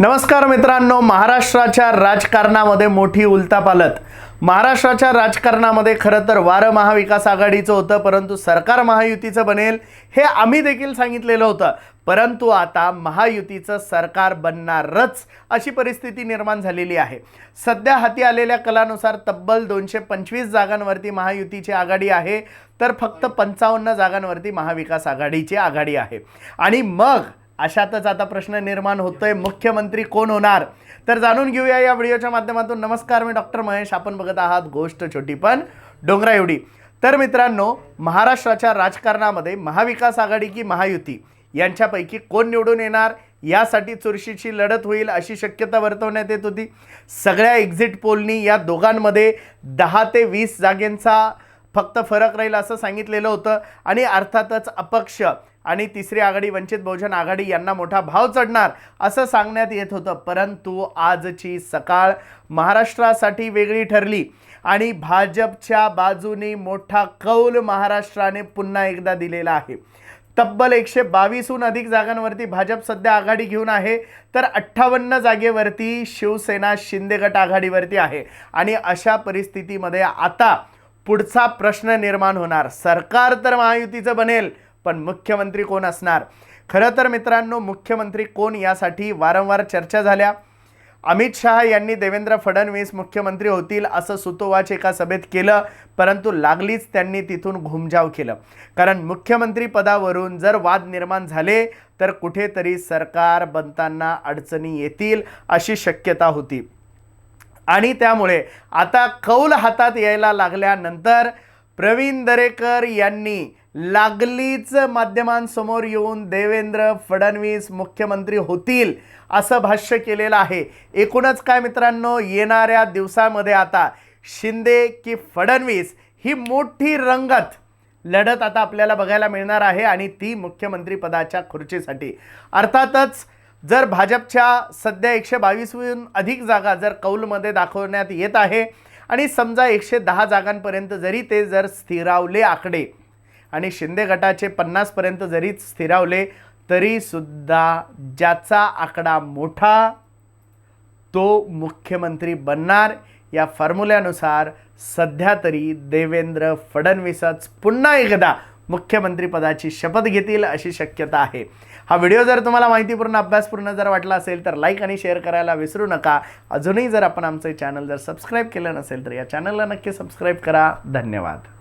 नमस्कार मित्रांनो महाराष्ट्राच्या राजकारणामध्ये मोठी उलतापालत. महाराष्ट्राच्या राजकारणामध्ये खरं तर वारं महाविकास आघाडीचं होतं परंतु सरकार महायुतीचं बनेल हे आम्ही देखील सांगितलेलं होतं. परंतु आता महायुतीचं सरकार बनणारच अशी परिस्थिती निर्माण झालेली आहे. सध्या हाती आलेल्या कलानुसार तब्बल दोनशे पंचवीस जागांवरती महायुतीची आघाडी आहे तर फक्त पंचावन्न जागांवरती महाविकास आघाडीची आघाडी आहे. आणि मग अशातच आता प्रश्न निर्माण होतोय. मुख्यमंत्री कोण होणार? तर जाणून घेऊया या व्हिडिओच्या माध्यमातून. नमस्कार मी डॉक्टर महेश. आपण बघत आहात गोष्ट छोटी पण डोंगरा एवढी. तर मित्रांनो महाराष्ट्राच्या राजकारणामध्ये महाविकास आघाडी की महायुती यांच्यापैकी कोण निवडून येणार? यासाठी चुरशीची लढत होईल अशी शक्यता वर्तवण्यात येत होती. सगळ्या एक्झिट पोलनी या दोघांमध्ये दहा ते वीस जागेंचा फक्त फरक राहील असं सांगितलेलं होतं. आणि अर्थातच अपक्ष आणि तिसरी आघाडी वंचित बहुजन आघाडी यांना मोठा भाव चढणार असं सांगण्यात येत होतं. परंतु आजची सकाळ महाराष्ट्रासाठी वेगळी ठरली आणि भाजपच्या बाजूने मोठा कौल महाराष्ट्राने पुन्हा एकदा दिलेला आहे. तब्बल एकशे बावीसहून अधिक जागांवरती भाजप सध्या आघाडी घेऊन आहे. तर अठ्ठावन्न जागेवरती शिवसेना शिंदे गट आघाडीवरती आहे. आणि अशा परिस्थितीमध्ये आता पुढचा प्रश्न निर्माण होणार. सरकार तर महायुतीचं बनेल पण मुख्यमंत्री कोण असणार? खरं तर मित्रांनो मुख्यमंत्री कोण यासाठी वारंवार चर्चा झाल्या? अमित शहा यांनी देवेंद्र फडणवीस मुख्यमंत्री होतील असं सुतोवाच एका सभेत केलं परंतु लागलीच त्यांनी तिथून घुमजाव केलं. कारण मुख्यमंत्री पदावरून जर वाद निर्माण झाले तर कुठेतरी सरकार बनताना अडचणी येतील अशी शक्यता होती. आणि त्यामुळे आता कौल हातात यायला लागल्यानंतर प्रवीण दरेकर यांनी लागलीच माध्यमांसमोर येऊन देवेंद्र फडणवीस मुख्यमंत्री होतील असं भाष्य केलेलं आहे. एकूणच काय मित्रांनो येणाऱ्या दिवसामध्ये आता शिंदे की फडणवीस ही मोठी रंगत लढत आता आपल्याला बघायला मिळणार आहे आणि ती मुख्यमंत्रीपदाच्या खुर्चीसाठी. अर्थातच जर भाजपच्या सध्या एकशे बावीसहून अधिक जागा जर कौलमध्ये दाखवण्यात येत आहे आणि समजा एकशे दहा जागांपर्यंत जरी ते जर स्थिरावले आकडे आणि शिंदे गटाचे पन्नासपर्यंत जरी स्थिरावले तरीसुद्धा ज्याचा आकडा मोठा तो मुख्यमंत्री बनणार. या फॉर्म्युल्यानुसार सध्या तरी देवेंद्र फडणवीसच पुन्हा एकदा मुख्यमंत्रीपदाची शपथ घेतील अशी शक्यता आहे. हा व्हिडिओ जर तुम्हाला माहितीपूर्ण अभ्यासपूर्ण जर वाटला असेल तर लाईक आणि शेअर करायला विसरू नका. अजूनही जर आपण आमचं चॅनल जर सबस्क्राईब केलं नसेल तर या चॅनलला नक्की सबस्क्राईब करा. धन्यवाद.